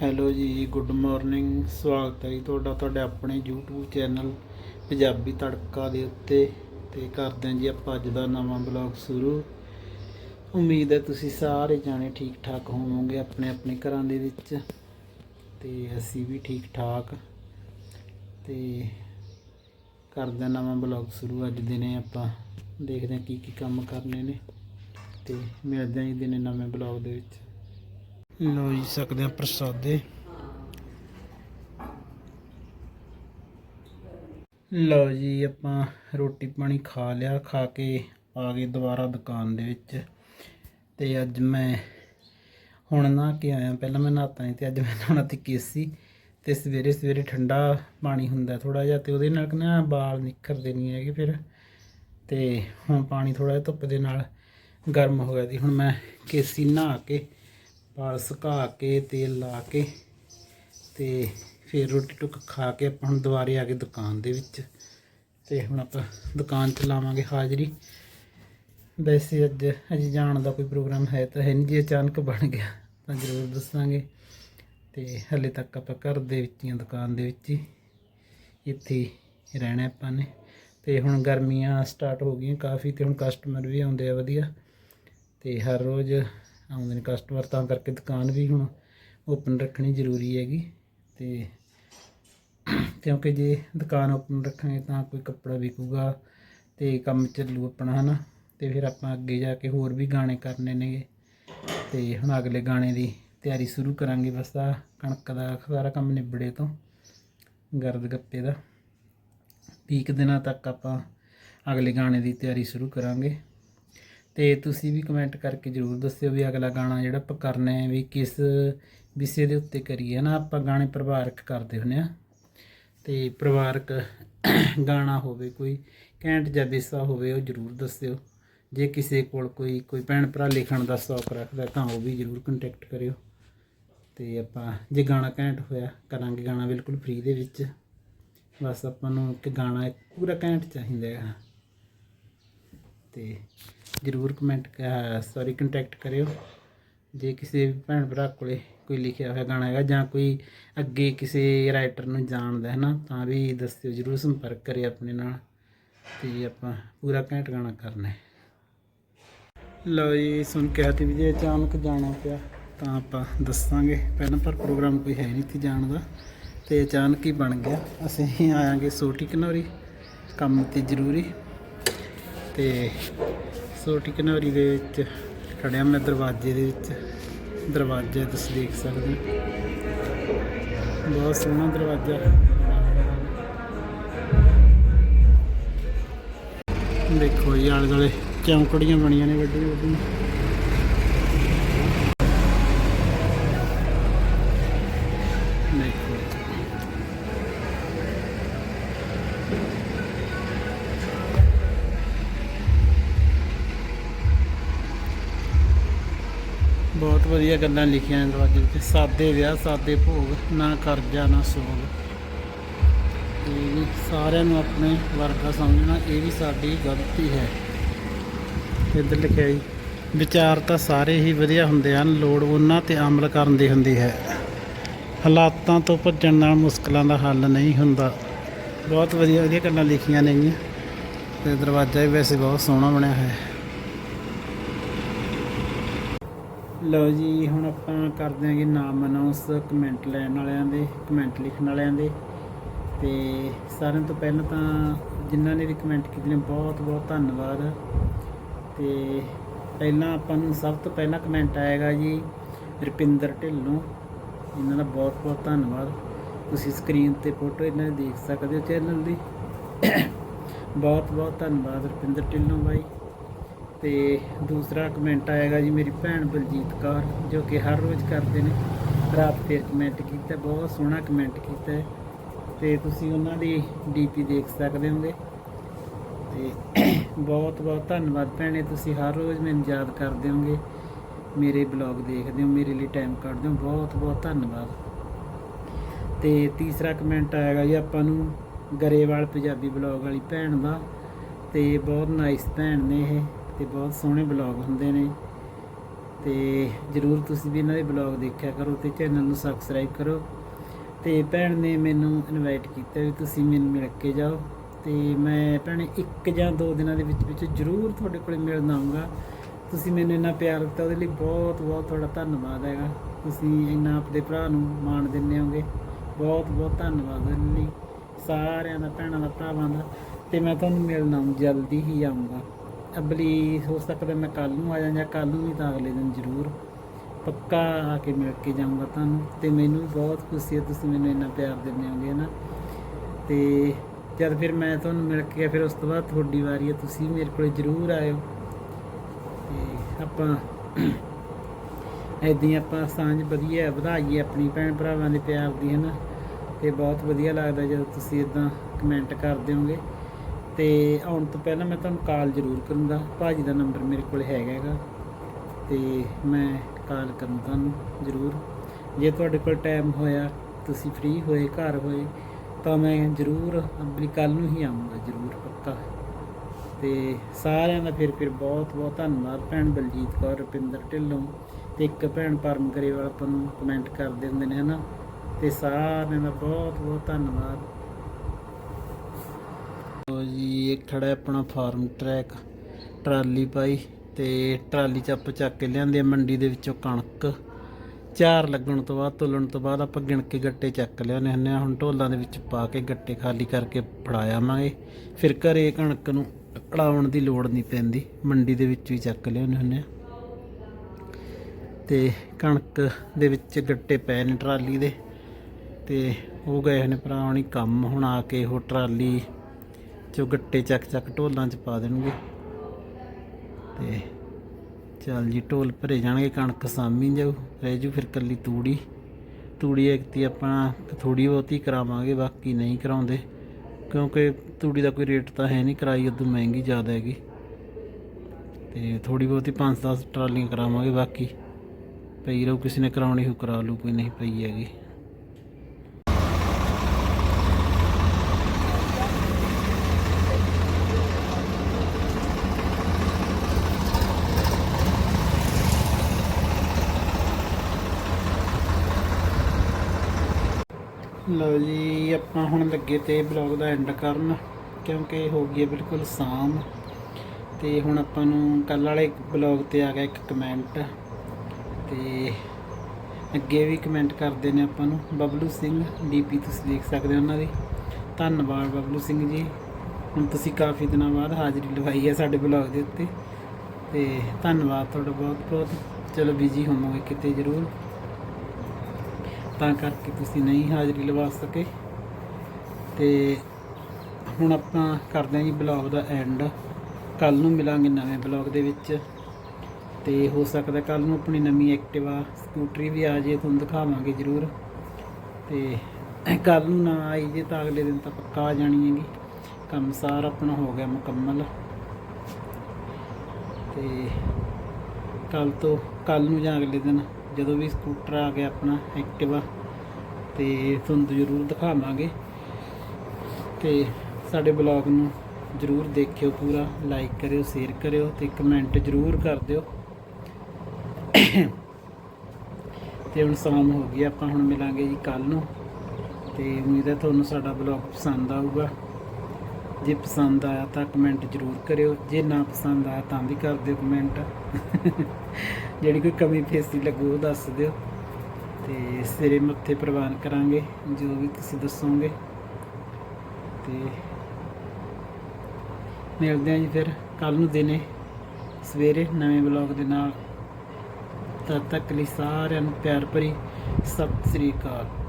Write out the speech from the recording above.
Hello ਜੀ good morning ਸਵਾਗਤ ਹੈ ਜੀ ਤੁਹਾਡਾ, ਤੁਹਾਡੇ ਆਪਣੇ YouTube ਚੈਨਲ ਪੰਜਾਬੀ ਤੜਕਾ ਦੇ ਉੱਤੇ ਤੇ ਕਰਦੇ ਹਾਂ ਜੀ ਆਪਾਂ ਅੱਜ ਦਾ ਨਵਾਂ ਬਲੌਗ ਸ਼ੁਰੂ। ਉਮੀਦ ਹੈ ਤੁਸੀਂ ਸਾਰੇ ਜਾਣੇ ਠੀਕ ਠਾਕ ਹੋਵੋਗੇ ਆਪਣੇ ਆਪਣੇ ਘਰਾਂ ਦੇ ਵਿੱਚ ਤੇ ਅਸੀਂ ਵੀ ਠੀਕ ਠਾਕ ਤੇ ਕਰਦੇ ਹਾਂ ਨਵਾਂ ਬਲੌਗ ਸ਼ੁਰੂ, ਅੱਜ ਦਿਨੇ ਆਪਾਂ ਦੇਖਦੇ ਹਾਂ ਕੀ ਕੀ ਕੰਮ ਕਰਨੇ ਨੇ ਤੇ ਮਿਲਦੇ ਹਾਂ ਜੀ ਦਿਨੇ ਨਵੇਂ ਬਲੌਗ ਦੇ ਵਿੱਚ। ਲੋ ਜੀ, ਸਕਦੇ ਆ ਪ੍ਰਸਾਦੇ। ਲੋ ਜੀ, ਆਪਾਂ ਰੋਟੀ ਪਾਣੀ ਖਾ ਲਿਆ, ਖਾ ਕੇ ਆ ਗਏ ਦੁਬਾਰਾ ਦੁਕਾਨ ਦੇ ਵਿੱਚ। ਤੇ ਅੱਜ ਮੈਂ ਹੁਣ ਨਾ ਕੇ ਆਇਆ। ਪਹਿਲਾਂ ਮੈਂ ਨਹਾਤਾ ਨਹੀਂ ਤੇ ਅੱਜ ਮੈਂ ਨਹਾਉਣਾ ਤੇ ਕੇਸੀ। ਤੇ ਸਵੇਰੇ ਸਵੇਰੇ ਠੰਡਾ ਪਾਣੀ ਹੁੰਦਾ ਥੋੜਾ ਜਿਹਾ ਤੇ ਉਹਦੇ ਨਾਲ ਨਾ ਵਾਲ ਨਿਖਰਦੇ ਨਹੀਂ ਹੈਗੇ ਫਿਰ। ਤੇ ਹੁਣ ਪਾਣੀ ਥੋੜਾ ਜਿਹਾ ਧੁੱਪ ਦੇ ਨਾਲ ਗਰਮ ਹੋ ਗਿਆ ਸੀ। ਹੁਣ ਮੈਂ ਕੇਸੀ ਨਹਾ ਕੇ ਵਾਲ ਸੁਕਾ ਕੇ, ਤੇਲ ਲਾ ਕੇ ਤੇ ਫਿਰ ਰੋਟੀ ਟੁੱਕ ਖਾ ਕੇ ਆਪਾਂ ਹੁਣ ਦੁਬਾਰੇ ਆ ਗਏ ਦੁਕਾਨ ਦੇ ਵਿੱਚ ਤੇ ਹੁਣ ਆਪਾਂ ਦੁਕਾਨ 'ਚ ਲਾਵਾਂਗੇ ਹਾਜ਼ਰੀ। ਵੈਸੇ ਅੱਜ, ਅਜੇ ਜਾਣ ਦਾ ਕੋਈ ਪ੍ਰੋਗਰਾਮ ਹੈ ਤਾਂ ਹੈ ਨਹੀਂ ਜੀ ਅਚਾਨਕ ਬਣ ਗਿਆ ਤਾਂ ਜ਼ਰੂਰ ਦੱਸਾਂਗੇ। ਤੇ ਹਲੇ ਤੱਕ ਆਪਾਂ ਘਰ ਦੇ ਵਿੱਚ ਹੀ ਦੁਕਾਨ ਦੇ ਵਿੱਚ ਹੀ। ਇੱਥੇ ਰਹਿਣਾ ਆਪਾਂ ਨੇ। ਤੇ ਹੁਣ ਗਰਮੀਆਂ ਸਟਾਰਟ ਹੋ ਗਈਆਂ ਕਾਫੀ ਤੇ ਹੁਣ ਕਸਟਮਰ ਵੀ ਆਉਂਦੇ ਆ ਵਧੀਆ। ਤੇ ਹਰ ਰੋਜ਼ ਆਉਂਦੇ ਨੇ ਕਸਟਮਰ ਤਾਂ ਕਰਕੇ ਦੁਕਾਨ ਵੀ ਹੁਣ ਓਪਨ ਰੱਖਣੀ ਜ਼ਰੂਰੀ ਹੈਗੀ ਤੇ ਕਿਉਂਕਿ ਜੇ ਦੁਕਾਨ ਓਪਨ ਰੱਖਾਂਗੇ ਤਾਂ ਕੋਈ ਕੱਪੜਾ ਵਿਕੂਗਾ ਤੇ ਕੰਮ ਚੱਲੂ ਆਪਣਾ, ਹਨਾ? ਤੇ ਫਿਰ ਆਪਾਂ ਅੱਗੇ ਜਾ ਕੇ ਹੋਰ ਵੀ ਗਾਣੇ ਕਰਨੇ ਨੇਗੇ ਤੇ ਹੁਣ ਅਗਲੇ ਗਾਣੇ ਦੀ ਤਿਆਰੀ ਸ਼ੁਰੂ ਕਰਾਂਗੇ ਬਸ ਆ ਕਣਕ ਦਾ ਸਾਰਾ ਕੰਮ ਨਿਬੜੇ ਤੋਂ, ਗਰਦ ਗੱਪੇ ਦਾ। 20 ਦਿਨਾਂ ਤੱਕ ਆਪਾਂ ਅਗਲੇ ਗਾਣੇ ਦੀ ਤਿਆਰੀ ਸ਼ੁਰੂ ਕਰਾਂਗੇ। ਤੇ ਤੁਸੀਂ ਵੀ ਕਮੈਂਟ ਕਰਕੇ ਜਰੂਰ ਦੱਸਿਓ ਵੀ ਅਗਲਾ ਗਾਣਾ ਜਿਹੜਾ ਆਪਾਂ ਕਰਨਾ ਹੈ ਵੀ ਕਿਸ ਵਿਸ਼ੇ ਦੇ ਉੱਤੇ ਕਰੀਏ ਨਾ, ਆਪਾਂ ਗਾਣੇ ਪਰਿਵਾਰਕ ਕਰਦੇ ਹੁੰਦੇ ਆ ਤੇ ਪਰਿਵਾਰਕ ਗਾਣਾ ਹੋਵੇ, ਕੋਈ ਘੈਂਟ ਜਾਂ ਵਿਸ਼ਾ ਹੋਵੇ, ਉਹ ਜਰੂਰ ਦੱਸਿਓ। ਜੇ ਕਿਸੇ ਕੋਲ ਕੋਈ ਕੋਈ ਭੈਣ ਭਰਾ ਲਿਖਣ ਦਾ ਸ਼ੌਕ ਰੱਖਦਾ ਤਾਂ ਉਹ ਵੀ ਜਰੂਰ ਕੰਟੈਕਟ ਕਰਿਓ। ਤੇ ਆਪਾਂ ਜੇ ਗਾਣਾ ਘੈਂਟ ਹੋਇਆ, ਕਰਾਂਗੇ ਗਾਣਾ ਬਿਲਕੁਲ ਫ੍ਰੀ ਦੇ ਵਿੱਚ। ਬਸ ਆਪਾਂ ਨੂੰ ਇੱਕ ਗਾਣਾ ਪੂਰਾ ਘੈਂਟ ਚਾਹੀਦਾ ਹੈ ਤੇ ਜਰੂਰ ਕਮੈਂਟ ਸੌਰੀ ਕੰਟੈਕਟ ਕਰਿਓ। ਜੇ ਕਿਸੇ ਵੀ ਭੈਣ ਭਰਾ ਕੋਲੇ ਕੋਈ ਲਿਖਿਆ ਹੋਇਆ ਗਾਣਾ ਹੈਗਾ ਜਾਂ ਕੋਈ ਅੱਗੇ ਕਿਸੇ ਰਾਈਟਰ ਨੂੰ ਜਾਣਦਾ ਹੈ ਨਾ, ਤਾਂ ਵੀ ਦੱਸਿਓ, ਜਰੂਰ ਸੰਪਰਕ ਕਰਿਓ ਆਪਣੇ ਨਾਲ। ਤੇ ਆਪਾਂ ਪੂਰਾ ਘੈਂਟ ਗਾਣਾ ਕਰਨਾ ਹੈ। ਲਓ ਜੀ, ਸੁਣ ਕੇ ਹਟੀ ਵੀ ਜੇ ਅਚਾਨਕ ਜਾਣਾ ਪਿਆ, ਤਾਂ ਆਪਾਂ ਦੱਸਾਂਗੇ। ਪਹਿਲਾਂ ਪਰ ਪ੍ਰੋਗਰਾਮ ਕੋਈ ਹੈ ਨਹੀਂ ਸੀ ਜਾਣ ਦਾ, ਤੇ ਅਚਾਨਕ ਹੀ ਬਣ ਗਿਆ। ਅਸੀਂ ਆਵਾਂਗੇ ਸੋਟੀ ਕਨੌਰੀ, ਕੰਮ ਤੇ ਜ਼ਰੂਰੀ। ਤੇ ਸੋਟੀ ਕਨੌਰੀ ਦੇ ਵਿੱਚ ਖੜਿਆ ਮੈਂ ਦਰਵਾਜ਼ੇ ਦੇ ਵਿੱਚ। ਦਰਵਾਜ਼ਾ ਤੁਸੀਂ ਦੇਖ ਸਕਦੇ ਹੋ। ਬਹੁਤ ਸੋਹਣਾ ਦਰਵਾਜ਼ਾ। ਦੇਖੋ ਜੀ ਆਲੇ ਦੁਆਲੇ ਚੌਂਕੜੀਆਂ ਬਣੀਆਂ ਨੇ ਵੱਡੀਆਂ ਵੱਡੀਆਂ ਵਧੀਆ ਗੱਲਾਂ ਲਿਖੀਆਂ ਨੇ ਦਰਵਾਜ਼ੇ ਵਿੱਚ ਸਾਦੇ ਵਿਆਹ, ਸਾਦੇ ਭੋਗ, ਨਾ ਕਰਜ਼ਾ, ਨਾ ਸੋਗ। ਤੇ ਵੀ ਸਾਰਿਆਂ ਨੂੰ ਆਪਣੇ ਵਰਗਾ ਸਮਝਣਾ, ਇਹ ਵੀ ਸਾਡੀ ਗਲਤੀ ਹੈ। ਇੱਧਰ ਲਿਖਿਆ ਜੀ, ਵਿਚਾਰ ਤਾਂ ਸਾਰੇ ਹੀ ਵਧੀਆ ਹੁੰਦੇ ਹਨ, ਲੋੜ ਉਹਨਾਂ ਤੇ ਅਮਲ ਕਰਨ ਦੀ ਹੁੰਦੀ ਹੈ। ਹਾਲਾਤਾਂ ਤੋਂ ਭੱਜਣ ਨਾਲ ਮੁਸ਼ਕਲਾਂ ਦਾ ਹੱਲ ਨਹੀਂ ਹੁੰਦਾ। ਬਹੁਤ ਵਧੀਆ ਵਧੀਆ ਗੱਲਾਂ ਲਿਖੀਆਂ ਨੇਗੀਆਂ ਤੇ ਦਰਵਾਜ਼ਾ ਵੀ ਵੈਸੇ ਬਹੁਤ ਸੋਹਣਾ ਬਣਿਆ ਹੈ। ਲਓ ਜੀ, ਹੁਣ ਆਪਾਂ ਕਰਦੇ ਹਾਂਗੇ ਨਾਮ ਅਨਾਉਂਸ ਕਮੈਂਟ ਲੈਣ ਵਾਲਿਆਂ ਦੇ ਕਮੈਂਟ ਲਿਖਣ ਵਾਲਿਆਂ ਦੇ। ਤੇ ਸਾਰਿਆਂ ਤੋਂ ਪਹਿਲਾਂ ਤਾਂ ਜਿਨ੍ਹਾਂ ਨੇ ਵੀ ਕਮੈਂਟ ਕੀਤੇ ਨੇ, ਬਹੁਤ ਬਹੁਤ ਧੰਨਵਾਦ। ਤੇ ਪਹਿਲਾਂ ਆਪਾਂ ਨੂੰ ਸਭ ਤੋਂ ਪਹਿਲਾਂ ਕਮੈਂਟ ਆਏਗਾ ਜੀ ਰੁਪਿੰਦਰ ਢਿੱਲੋਂ। ਇਹਨਾਂ ਦਾ ਬਹੁਤ ਬਹੁਤ ਧੰਨਵਾਦ। ਤੁਸੀਂ ਸਕਰੀਨ ਤੇ ਫੋਟੋ ਇਹਨਾਂ ਦੀ ਦੇਖ ਸਕਦੇ ਹੋ ਚੈਨਲ ਦੀ। ਬਹੁਤ ਬਹੁਤ ਧੰਨਵਾਦ ਰੁਪਿੰਦਰ ਢਿੱਲੋਂ ਬਾਈ। ਤੇ ਦੂਸਰਾ ਕਮੈਂਟ ਆਏਗਾ ਜੀ, ਮੇਰੀ ਭੈਣ ਬਲਜੀਤ ਕੌਰ, ਜੋ ਕਿ ਹਰ ਰੋਜ਼ ਕਰਦੇ ਨੇ। ਰਾਤ ਫਿਰ ਕਮੈਂਟ ਕੀਤਾ, ਬਹੁਤ ਸੋਹਣਾ ਕਮੈਂਟ ਕੀਤਾ ਹੈ। ਤੇ ਤੁਸੀਂ ਉਹਨਾਂ ਦੀ ਡੀਪੀ ਦੇਖ ਸਕਦੇ ਹੋਗੇ। ਤੇ ਬਹੁਤ ਬਹੁਤ ਧੰਨਵਾਦ ਭੈਣੇ, ਤੁਸੀਂ ਹਰ ਰੋਜ਼ ਮੈਨੂੰ ਯਾਦ ਕਰਦੇ ਹੋਗੇ। ਮੇਰੇ ਬਲੌਗ ਦੇਖਦੇ ਹੋ, ਮੇਰੇ ਲਈ ਟਾਈਮ ਕੱਢਦੇ ਹੋ, ਬਹੁਤ ਬਹੁਤ ਧੰਨਵਾਦ। ਤੇ ਤੀਸਰਾ ਕਮੈਂਟ ਆਏਗਾ ਜੀ, ਆਪਾਂ ਨੂੰ ਗਰੇਵਾਲ ਪੰਜਾਬੀ ਬਲੌਗ ਵਾਲੀ ਭੈਣ ਦਾ। ਤੇ ਬਹੁਤ ਨਾਈਸ ਭੈਣ ਨੇ ਇਹ। ਤੇ ਬਹੁਤ ਸੋਹਣੇ ਬਲੌਗ ਹੁੰਦੇ ਨੇ। ਤੇ ਜਰੂਰ ਤੁਸੀਂ ਵੀ ਇਹਨਾਂ ਦੇ ਬਲੌਗ ਦੇਖਿਆ ਕਰੋ ਤੇ ਚੈਨਲ ਨੂੰ ਸਬਸਕ੍ਰਾਈਬ ਕਰੋ। ਤੇ ਭੈਣ ਨੇ ਮੈਨੂੰ ਇਨਵਾਈਟ ਕੀਤਾ ਵੀ ਤੁਸੀਂ ਮੈਨੂੰ ਮਿਲ ਕੇ ਜਾਓ। ਤੇ ਮੈਂ ਭੈਣੇ ਇੱਕ ਜਾਂ ਦੋ ਦਿਨਾਂ ਦੇ ਵਿੱਚ ਵਿੱਚ ਜਰੂਰ ਤੁਹਾਡੇ ਕੋਲੇ ਮਿਲਣਾ ਆਊਂਗਾ। ਤੁਸੀਂ ਮੈਨੂੰ ਇੰਨਾ ਪਿਆਰ ਦਿੱਤਾ, ਉਹਦੇ ਲਈ ਬਹੁਤ ਬਹੁਤ ਤੁਹਾਡਾ ਧੰਨਵਾਦ ਹੈਗਾ। ਤੁਸੀਂ ਇੰਨਾ ਆਪਣੇ ਭਰਾ ਨੂੰ ਮਾਣ ਦਿੰਦੇ ਹੋਗੇ ਬਹੁਤ ਬਹੁਤ ਧੰਨਵਾਦ ਉਹਦੇ ਲਈ। ਸਾਰਿਆਂ ਦਾ, ਭੈਣਾਂ ਦਾ, ਭਰਾਵਾਂ ਦਾ। ਤੇ ਮੈਂ ਤੁਹਾਨੂੰ ਮਿਲਣਾ ਜਲਦੀ ਹੀ ਆਊਂਗਾ। ਅਬਲੀ ਹੋ ਸਕਦਾ ਮੈਂ ਕੱਲ ਨੂੰ ਆ ਜਾਂ ਜਾਂ ਕੱਲ ਨੂੰ ਵੀ ਤਾਂ ਅਗਲੇ ਦਿਨ ਜ਼ਰੂਰ ਪੱਕਾ ਆ ਕੇ ਮਿਲ ਕੇ ਜਾਊਂਗਾ ਤੁਹਾਨੂੰ ਤੇ ਮੈਨੂੰ ਵੀ ਬਹੁਤ ਖੁਸ਼ੀ ਹੈ, ਤੁਸੀਂ ਮੈਨੂੰ ਇੰਨਾ ਪਿਆਰ ਦਿੰਦੇ ਹੋਗੇ ਨਾ? ਤੇ ਜਦ ਫਿਰ ਮੈਂ ਤੁਹਾਨੂੰ ਮਿਲ ਕੇ ਗਿਆ, ਫਿਰ ਉਸ ਤੋਂ ਬਾਅਦ ਤੁਹਾਡੀ ਵਾਰੀ ਹੈ, ਤੁਸੀਂ ਵੀ ਮੇਰੇ ਕੋਲ ਜ਼ਰੂਰ ਆਇਓ। ਤੇ ਆਪਾਂ ਏਦਾਂ ਆਪਾਂ ਸਾਂਝ ਵਧੀਆ ਵਧਾਈਏ ਆਪਣੀ ਭੈਣ ਭਰਾਵਾਂ ਦੇ ਪਿਆਰ ਦੀ, ਹੈ ਨਾ? ਤੇ ਬਹੁਤ ਵਧੀਆ ਲੱਗਦਾ ਜਦੋਂ ਤੁਸੀਂ ਇਦਾਂ ਕਮੈਂਟ ਕਰਦੇ ਹੋਗੇ। ਤੇ ਆਉਣ ਤੋਂ ਪਹਿਲਾਂ ਮੈਂ ਤੁਹਾਨੂੰ ਕਾਲ ਜ਼ਰੂਰ ਕਰੂੰਗਾ। ਭਾਜੀ ਦਾ ਨੰਬਰ ਮੇਰੇ ਕੋਲ ਹੈਗਾ ਹੈਗਾ। ਤੇ ਮੈਂ ਕਾਲ ਕਰੂੰ ਤੁਹਾਨੂੰ ਜ਼ਰੂਰ। ਜੇ ਤੁਹਾਡੇ ਕੋਲ ਟਾਈਮ ਹੋਇਆ, ਤੁਸੀਂ ਫ੍ਰੀ ਹੋਏ, ਘਰ ਹੋਏ, ਤਾਂ ਮੈਂ ਜ਼ਰੂਰ ਆਪਣੀ ਕੱਲ ਨੂੰ ਹੀ ਆਉਂਗਾ ਜ਼ਰੂਰ ਪੱਕਾ। ਤੇ ਸਾਰਿਆਂ ਦਾ ਫਿਰ ਫਿਰ ਬਹੁਤ ਬਹੁਤ ਧੰਨਵਾਦ ਭੈਣ ਬਲਜੀਤ ਕੌਰ, ਰੁਪਿੰਦਰ ਢਿੱਲੋਂ ਤੇ ਇੱਕ ਭੈਣ ਪਰਮ ਗਰੇਵਾਲ ਆਪਾਂ ਨੂੰ ਕਮੈਂਟ ਕਰਦੇ ਹੁੰਦੇ ਨੇ, ਹਨਾ? ਤੇ ਸਾਰਿਆਂ ਦਾ ਬਹੁਤ ਬਹੁਤ ਧੰਨਵਾਦ। ਲੋ ਜੀ ਇਹ ਖੜਾ ਆਪਣਾ ਫਾਰਮ ਟਰੈਕ, ਟਰਾਲੀ ਪਾਈ ਤੇ ਟਰਾਲੀ ਚ ਆਪਾਂ ਚੱਕ ਕੇ ਲਿਆਂਦੇ ਆ ਮੰਡੀ ਦੇ ਵਿੱਚੋਂ ਕਣਕ। ਚਾਰ ਲੱਗਣ ਤੋਂ ਬਾਅਦ, ਤੋਲਣ ਤੋਂ ਬਾਅਦ ਆਪਾਂ ਗਿਣ ਕੇ ਗੱਟੇ ਚੱਕ ਲਿਆਉਂਦੇ ਹੁੰਦੇ ਆ। ਹੁਣ ਢੋਲਾਂ ਦੇ ਵਿੱਚ ਪਾ ਕੇ ਗੱਟੇ ਖਾਲੀ ਕਰਕੇ ਫੜਾਇਆਵਾਂਗੇ ਫਿਰ ਘਰੇ ਕਣਕ ਨੂੰ ਅੜਾਉਣ ਦੀ ਲੋੜ ਨਹੀਂ ਪੈਂਦੀ। ਮੰਡੀ ਦੇ ਵਿੱਚ ਹੀ ਚੱਕ ਲਿਆਉਂਦੇ ਹੁੰਦੇ ਆ। ਤੇ ਕਣਕ ਦੇ ਵਿੱਚ ਗੱਟੇ ਪਏ ਨੇ ਟਰਾਲੀ ਦੇ। ਤੇ ਉਹ ਗਏ ਹੋਏ ਨੇ ਭਰਾ, ਹੁਣੀ ਕੰਮ ਹੁਣ ਆ ਕੇ ਉਹ ਟਰਾਲੀ ਚੋਂ ਗੱਟੇ ਚੱਕ ਚੱਕ ਢੋਲਾਂ 'ਚ ਪਾ ਦੇਣਗੇ। ਤੇ ਚੱਲ ਜੀ, ਢੋਲ ਭਰੇ ਜਾਣਗੇ, ਕਣਕ ਸਾਮੀ ਜਾਊ, ਰਹਿ ਜੂ ਫਿਰ ਕੱਲੀ ਤੂੜੀ। ਤੂੜੀ ਇੱਕ ਆਪਣਾ ਥੋੜੀ ਬਹੁਤੀ ਕਰਾਵਾਂਗੇ, ਬਾਕੀ ਨਹੀਂ ਕਰਾਉਂਦੇ। ਕਿਉਂਕਿ ਤੂੜੀ ਦਾ ਕੋਈ ਰੇਟ ਤਾਂ ਹੈ ਨਹੀਂ, ਕਰਾਈ ਉਦੋਂ ਮਹਿੰਗੀ ਜ਼ਿਆਦਾ ਹੈਗੀ। ਤੇ ਥੋੜੀ ਬਹੁਤੀ 5-10 ਟਰਾਲੀਆਂ ਕਰਾਵਾਂਗੇ ਬਾਕੀ। ਪਈ ਰਹੂ, ਕਿਸੇ ਨੇ ਕਰਾਉਣੀ ਹੋ ਕਰਾ ਲੂ ਕੋਈ ਨਹੀਂ ਪਈ ਹੈਗੀ। ਲਓ ਜੀ, ਆਪਾਂ ਹੁਣ ਲੱਗੇ ਤੇ ਬਲੌਗ ਦਾ ਐਂਡ ਕਰਨ, ਕਿਉਂਕਿ ਹੋ ਗਈ ਬਿਲਕੁਲ ਸ਼ਾਮ। ਤੇ ਹੁਣ ਆਪਾਂ ਨੂੰ ਕੱਲ ਵਾਲੇ ਬਲੌਗ ਤੇ ਆ ਗਿਆ ਇੱਕ ਕਮੈਂਟ ਤੇ ਅੱਗੇ ਵੀ ਕਮੈਂਟ ਕਰਦੇ ਨੇ ਆਪਾਂ ਨੂੰ, ਬਬਲੂ ਸਿੰਘ ਡੀਪੀ ਤੁਸੀਂ ਦੇਖ ਸਕਦੇ ਹੋ ਉਹਨਾਂ ਦੀ। ਧੰਨਵਾਦ ਬਬਲੂ ਸਿੰਘ ਜੀ। ਹੁਣ ਤੁਸੀਂ ਕਾਫੀ ਦਿਨਾਂ ਬਾਅਦ ਹਾਜ਼ਰੀ ਲਵਾਈ ਹੈ ਸਾਡੇ ਬਲੌਗ ਦੇ ਉੱਤੇ। ਤੇ ਧੰਨਵਾਦ ਤੁਹਾਡਾ ਬਹੁਤ ਬਹੁਤ ਚਲੋ ਬਿਜ਼ੀ ਹੋਵੋਗੇ ਕਿਤੇ ਜ਼ਰੂਰ। ਤਾਂ ਕਰਕੇ ਤੁਸੀਂ ਨਹੀਂ ਹਾਜ਼ਰੀ ਲਵਾ ਸਕੇ। ਤੇ ਹੁਣ ਆਪਾਂ ਕਰਦੇ ਹਾਂ ਜੀ ਬਲੌਗ ਦਾ ਐਂਡ ਕੱਲ ਨੂੰ ਮਿਲਾਂਗੇ ਨਵੇਂ ਬਲੌਗ ਦੇ ਵਿੱਚ। ਤੇ ਹੋ ਸਕਦਾ ਕੱਲ ਨੂੰ ਆਪਣੀ ਨਵੀਂ ਐਕਟਿਵਾ ਸਕੂਟਰੀ ਵੀ ਆ ਜੇ ਤੁਹਾਨੂੰ ਦਿਖਾਵਾਂਗੇ ਜ਼ਰੂਰ। ਤੇ ਕੱਲ ਨੂੰ ਨਾ ਆਈ ਜੇ ਤਾਂ ਅਗਲੇ ਦਿਨ ਤਾਂ ਪੱਕਾ ਆ ਜਾਣੀ ਹੈਗੀ। ਕੰਮ ਸਾਰਾ ਆਪਣਾ ਹੋ ਗਿਆ ਮੁਕੰਮਲ। ਤੇ ਕੱਲ ਤੋਂ ਕੱਲ ਨੂੰ ਜਾਂ ਅਗਲੇ ਦਿਨ ਜਦੋਂ ਵੀ ਸਕੂਟਰ ਆ ਗਿਆ ਆਪਣਾ ਐਕਟਿਵਾ ਤੇ ਤੁਹਾਨੂੰ ਜ਼ਰੂਰ ਦਿਖਾਵਾਂਗੇ। ਤੇ ਸਾਡੇ ਬਲੌਗ ਨੂੰ ਜ਼ਰੂਰ ਦੇਖਿਓ ਪੂਰਾ ਲਾਈਕ ਕਰਿਓ ਸ਼ੇਅਰ ਕਰਿਓ ਤੇ ਕਮੈਂਟ ਜ਼ਰੂਰ ਕਰ ਦਿਓ। ਤੇ ਹੁਣ ਸ਼ਾਮ ਹੋ ਗਈ, ਆਪਾਂ ਹੁਣ ਮਿਲਾਂਗੇ ਜੀ ਕੱਲ ਨੂੰ। ਤੇ ਉਮੀਦ ਹੈ ਤੁਹਾਨੂੰ ਸਾਡਾ ਬਲੌਗ ਪਸੰਦ ਆਊਗਾ। ਜੇ ਪਸੰਦ ਆਇਆ ਤਾਂ ਕਮੈਂਟ ਜ਼ਰੂਰ ਕਰਿਓ, ਜੇ ਨਾ ਪਸੰਦ ਆਇਆ ਤਾਂ ਵੀ ਕਰ ਦਿਓ ਕਮੈਂਟ ਜਿਹੜੀ ਕੋਈ ਕਮੀ ਫੇਸੀ ਲੱਗੂ, ਉਹ ਦੱਸ ਦਿਓ। ਤੇ ਸਿਰੇ ਮੱਥੇ ਪ੍ਰਵਾਨ ਕਰਾਂਗੇ, ਜੋ ਵੀ ਤੁਸੀਂ ਦੱਸੋਗੇ। ਤੇ ਮਿਲਦੇ ਹਾਂ ਜੀ ਫਿਰ ਕੱਲ ਨੂੰ ਦਿਨੇ, ਸਵੇਰੇ ਨਵੇਂ ਬਲੌਗ ਦੇ ਨਾਲ। ਤਦ ਤੱਕ ਲਈ ਸਾਰਿਆਂ ਨੂੰ ਪਿਆਰ ਭਰੀ ਸਤਿ ਸ੍ਰੀ ਅਕਾਲ।